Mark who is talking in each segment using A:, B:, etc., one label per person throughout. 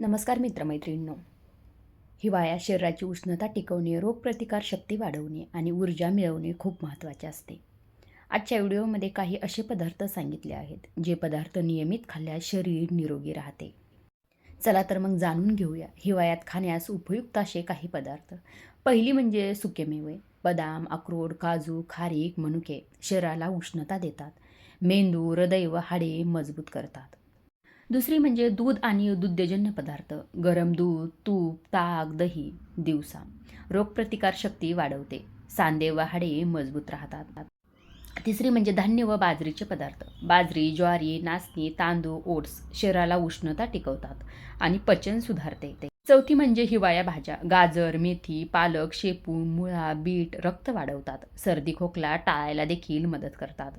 A: नमस्कार मित्रमैत्रिणींनो. हिवाळ्यात शरीराची उष्णता टिकवणे रोगप्रतिकार शक्ती वाढवणे आणि ऊर्जा मिळवणे खूप महत्त्वाचे असते. आजच्या व्हिडिओमध्ये काही असे पदार्थ सांगितले आहेत जे पदार्थ नियमित खाल्ल्यास शरीर निरोगी राहते. चला तर मग जाणून घेऊया हिवाळ्यात खाण्यास उपयुक्त असे काही पदार्थ. पहिली म्हणजे सुकेमेवे बदाम अक्रोड काजू खारीक मनुके शरीराला उष्णता देतात. मेंदू हृदय व हाडे मजबूत करतात. दुसरी म्हणजे दूध आणि दुग्धजन्य पदार्थ गरम दूध तूप ताक दही दिवसा. रोगप्रतिकार शक्ती वाढवते. सांदे व हाडे मजबूत राहतात. तिसरी म्हणजे धान्य व बाजरीचे पदार्थ. बाजरी ज्वारी नाचणी तांदूळ ओट्स शरीराला उष्णता टिकवतात आणि पचन सुधारते चौथी म्हणजे हिवाळ्या भाज्या. गाजर मेथी पालक शेपू मुळा बीट रक्त वाढवतात. सर्दी खोकला टाळायला देखील मदत करतात.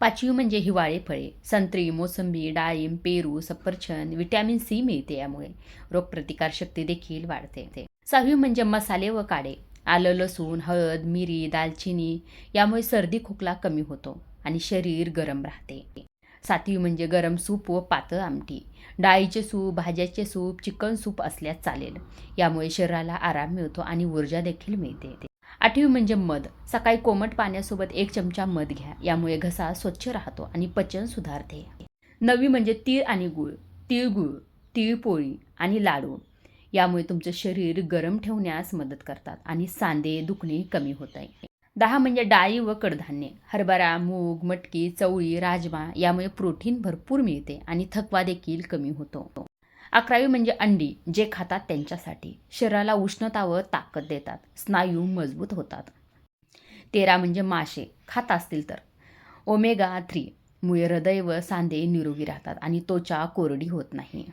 A: पाचवी म्हणजे हिवाळे फळे. संत्री मोसंबी डाळिंब पेरू सफरचंद विटॅमिन सी मिळते यामुळे. रोगप्रतिकार शक्ती देखील वाढते सहावी म्हणजे मसाले व काडे. आलं लसूण हळद मिरी दालचिनी यामुळे सर्दी खोकला कमी होतो आणि शरीर गरम राहते. सातवी म्हणजे गरम सूप व पातळ आमटी. डाळीचे सूप भाज्याचे सूप चिकन सूप असल्यास चालेल. यामुळे शरीराला आराम मिळतो आणि ऊर्जा देखील मिळते आठवी म्हणजे मध. सकाळी कोमट पाण्यासोबत एक चमचा मध घ्या. यामुळे घसा स्वच्छ राहतो आणि पचन सुधारते. नववी म्हणजे तीळ आणि गूळ. तिळगुळ तिळपोळी आणि लाडू. यामुळे तुमचं शरीर गरम ठेवण्यास मदत करतात आणि सांधे दुखणे कमी होत आहे दहा म्हणजे डाळी व कडधान्ये. हरभरा मूग मटकी चवळी राजमा यामुळे प्रोटीन भरपूर मिळते आणि थकवा देखील कमी होतो. अकरावी म्हणजे अंडी जे खातात त्यांच्यासाठी. शरीराला उष्णता व ताकद देतात. स्नायू मजबूत होतात. तेरा म्हणजे मासे खात असतील तर. ओमेगा थ्री मुळे हृदय व सांधे निरोगी राहतात आणि त्वचा कोरडी होत नाही.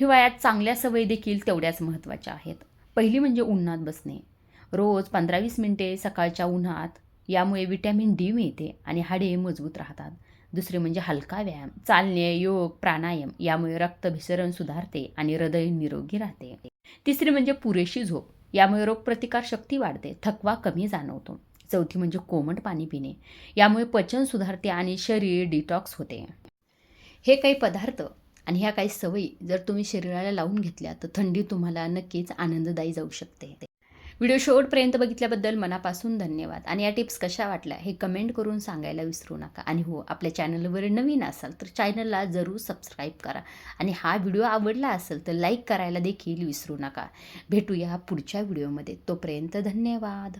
A: हिवाळ्यात चांगल्या सवयी देखील तेवढ्याच महत्त्वाच्या आहेत. पहिली म्हणजे उन्हात बसणे. रोज पंधरा वीस मिनटे सकाळच्या उन्हात यामुळे विटॅमिन डी मिळते आणि हाडे मजबूत राहतात. दुसरे म्हणजे हलका व्यायाम चालणे योग प्राणायाम यामुळे रक्तभिसरण सुधारते आणि हृदय निरोगी राहते. तिसरी म्हणजे पुरेशी झोप यामुळे रोगप्रतिकार शक्ती वाढते थकवा कमी जाणवतो. चौथी म्हणजे कोमट पाणी पिणे यामुळे पचन सुधारते आणि शरीर डिटॉक्स होते. हे काही पदार्थ आणि ह्या काही सवयी जर तुम्ही शरीराला लावून घेतल्या तर थंडी तुम्हाला नक्कीच आनंददायी जाऊ शकते. व्हिडिओ शेवटपर्यंत बघितल्याबद्दल मनापासून धन्यवाद. आणि या टिप्स कशा वाटल्या हे कमेंट करून सांगायला विसरू नका. आणि हो आपल्या चॅनलवर नवीन असाल तर चॅनलला जरूर सबस्क्राईब करा. आणि हा व्हिडिओ आवडला असेल तर लाईक करायला देखील विसरू नका. भेटूया पुढच्या व्हिडिओमध्ये. तोपर्यंत धन्यवाद.